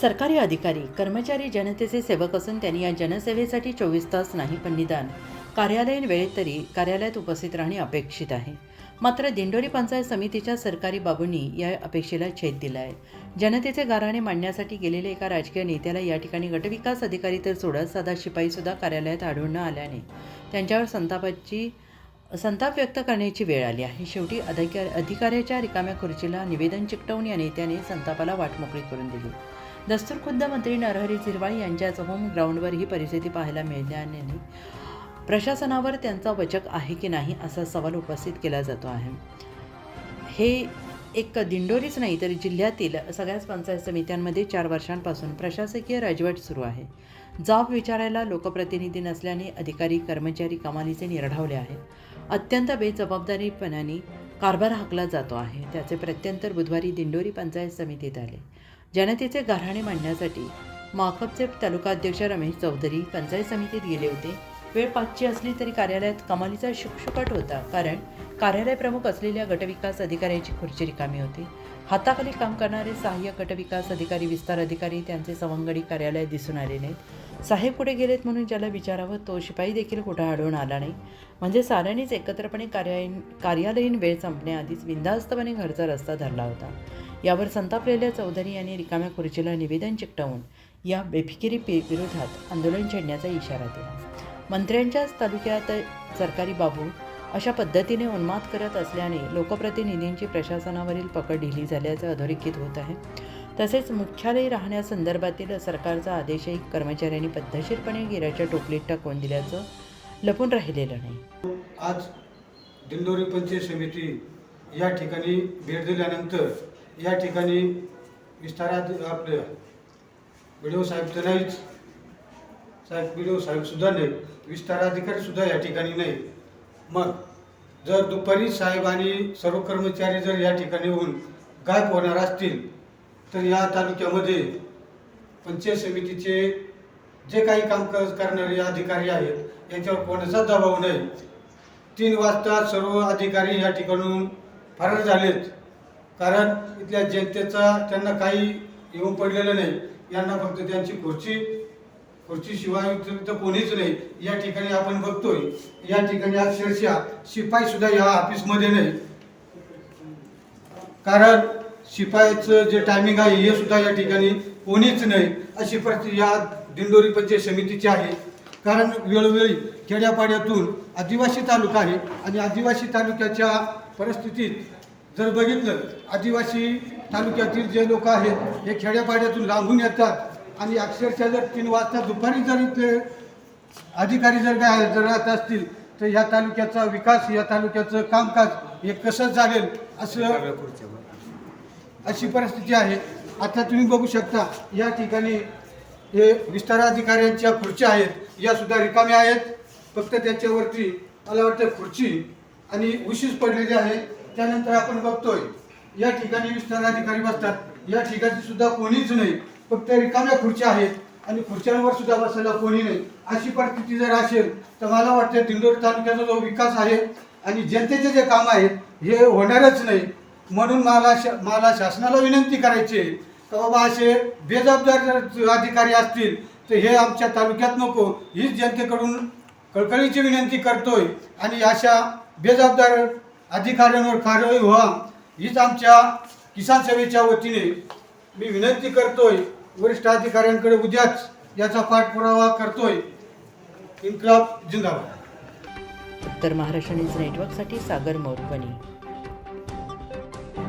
सरकारी अधिकारी कर्मचारी जनतेचे सेवक असून त्यांनी या जनसेवेसाठी चोवीस तास नाही पण निदान कार्यालयीन वेळेत तरी कार्यालयात उपस्थित राहणे अपेक्षित आहे. मात्र दिंडोरी पंचायत समितीच्या सरकारी बाबूंनी या अपेक्षेला छेद दिला आहे जनतेचे गाराणे मांडण्यासाठी गेलेल्या एका राजकीय नेत्याला या ठिकाणी गटविकास अधिकारी तर सोडत साधा शिपाईसुद्धा कार्यालयात आढळून न आल्याने त्यांच्यावर संतापाची संताप व्यक्त करण्याची वेळ आली आहे. शेवटी अधिकार अधिकाऱ्याच्या रिकाम्या खुर्चीला निवेदन चिकटवून या नेत्याने संतापाला वाट मोकळी करून दिली. दस्तूर खुद्द मंत्री नरहरी झिरवाळ यांच्याच होम ग्राउंडवर ही परिस्थिती पाहायला मिळाल्याने प्रशासनावर त्यांचा वचक आहे की नाही असा सवाल उपस्थित केला जातो आहे. हे एक दिंडोरीच नाही तर जिल्ह्यातील सगळ्याच पंचायत समित्यांमध्ये चार वर्षांपासून प्रशासकीय राजवट सुरू आहे. जाब विचारायला लोकप्रतिनिधी नसल्याने अधिकारी कर्मचारी कमालीचे निर्ढावले आहेत. अत्यंत बेजबाबदारीपणाने कारभार हाकला जातो आहे. त्याचे प्रत्यंतर बुधवारी दिंडोरी पंचायत समितीत आले. जनतेचे गाऱ्हाणे मांडण्यासाठी माखपचे तालुकाध्यक्ष रमेश चौधरी पंचायत समितीत गेले होते. वेळ पाचची असली तरी कार्यालयात कमालीचा शुकशुकाट होता. कारण कार्यालय प्रमुख असलेल्या गटविकास अधिकाऱ्याची खुर्ची रिकामी होती. हाताखाली काम करणारे सहाय्यक गटविकास अधिकारी विस्तार अधिकारी त्यांचे सवंगडी कार्यालय दिसून आले नाहीत. साहेब कुठे गेलेत म्हणून ज्याला विचारावं तो शिपाई देखील कुठं आढळून आला नाही. म्हणजे साऱ्यांनीच एकत्रपणे कार्यालयीन कार्यालयीन वेळ संपण्याआधीच बिंदास्तपणे घरचा रस्ता धरला होता. यावर संतापलेल्या चौधरी यांनी रिकाम्या खुर्चीला निवेदन चिकटवून या बेफिकिरी पे- विरोधात आंदोलन छेडण्याचा इशारा दिला. मंत्र्यांच्याच तालुक्यात सरकारी बाबू अशा पद्धतीने उन्माद करत असल्याने लोकप्रतिनिधींची प्रशासनावरील पकड ढिली झाल्याचं अधोरेखित होत आहे. तसेच मुख्यालय राहण्यासंदर्भातील सरकारचा आदेशही कर्मचाऱ्यांनी पद्धतशीरपणे गिराच्या टोपलीत टाकून दिल्याचं लपून राहिलेलं नाही. आज दिंडोरी पंचायत समिती या ठिकाणी भेट दिल्यानंतर या ठिकाणी विस्तारात आपले बी साहेब तर नाहीच. साहेब बी ओ साहेबसुद्धा नाही विस्ताराधिकारीसुद्धा या ठिकाणी नाही. मग जर दुपारी साहेब आणि सर्व कर्मचारी जर या ठिकाणी होऊन गायब होणार असतील तर या तालुक्यामध्ये पंचायत समितीचे जे काही काम करणारे अधिकारी आहेत यांच्यावर कोणाचा दबाव नाही. तीन वाजता सर्व अधिकारी या ठिकाणून फरार झालेत. कारण इथल्या जनतेचा त्यांना काही येऊन पडलेलं नाही. यांना फक्त त्यांची खुर्ची खुर्चीशिवाय तर कोणीच नाही. या ठिकाणी आपण बघतोय. या ठिकाणी अक्षरशः शिपाई सुद्धा या ऑफिसमध्ये नाही. कारण शिपायाचं जे टायमिंग आहे हे सुद्धा या ठिकाणी कोणीच नाही. अशी परिस्थिती या दिंडोरी पंचायत समितीची आहे. कारण वेळोवेळी खेड्यापाड्यातून आदिवासी तालुका आहे आणि आदिवासी तालुक्याच्या परिस्थितीत जर बघितलं आदिवासी तालुक्यातील जे लोक आहेत हे खेड्यापाड्यातून लांबून येतात. आणि अक्षरशः जर तीन वाजता दुपारी जर इथले अधिकारी जर काय जर राहत असतील तर या तालुक्याचा विकास या तालुक्याचं कामकाज हे कसं चालेल असं अशी परिस्थिती आहे. आता तुम्ही बघू शकता या ठिकाणी हे विस्तार अधिकाऱ्यांच्या खुर्च्या आहेत. या सुद्धा रिकाम्या आहेत. फक्त त्याच्यावरती मला वाटतं खुर्ची आणि उशीच पडलेली आहे. त्यानंतर आपण बघतोय या ठिकाणी विस्तार अधिकारी बसतात. या ठिकाणी सुद्धा कोणीच नाही. फक्त रिकाम्या खुर्च्या आहेत आणि खुर्च्यांवर सुद्धा बसायला कोणी नाही. अशी परिस्थिती जर असेल तर मला वाटतं दिंडोरी तालुक्याचा जो विकास आहे आणि जनतेचे जे काम आहेत हे होणारच नाही. म्हणून मला श मला शासनाला विनंती करायची आहे का बाबा असे बेजबाबदार जर अधिकारी असतील तर हे आमच्या तालुक्यात नको. हीच जनतेकडून कळकळीची विनंती करतोय आणि अशा बेजबाबदार अधिकाऱ्यांवर कारवाई व्हा हीच आमच्या किसान सेवेच्या वतीने मी विनंती करतोय. वरिष्ठ अधिकाऱ्यांकडे उद्याच याचा पाठपुरावा करतोय. इन्कलाब जिंदाबाद. उत्तर महाराष्ट्र न्यूज नेटवर्कसाठी सागर मोरपणी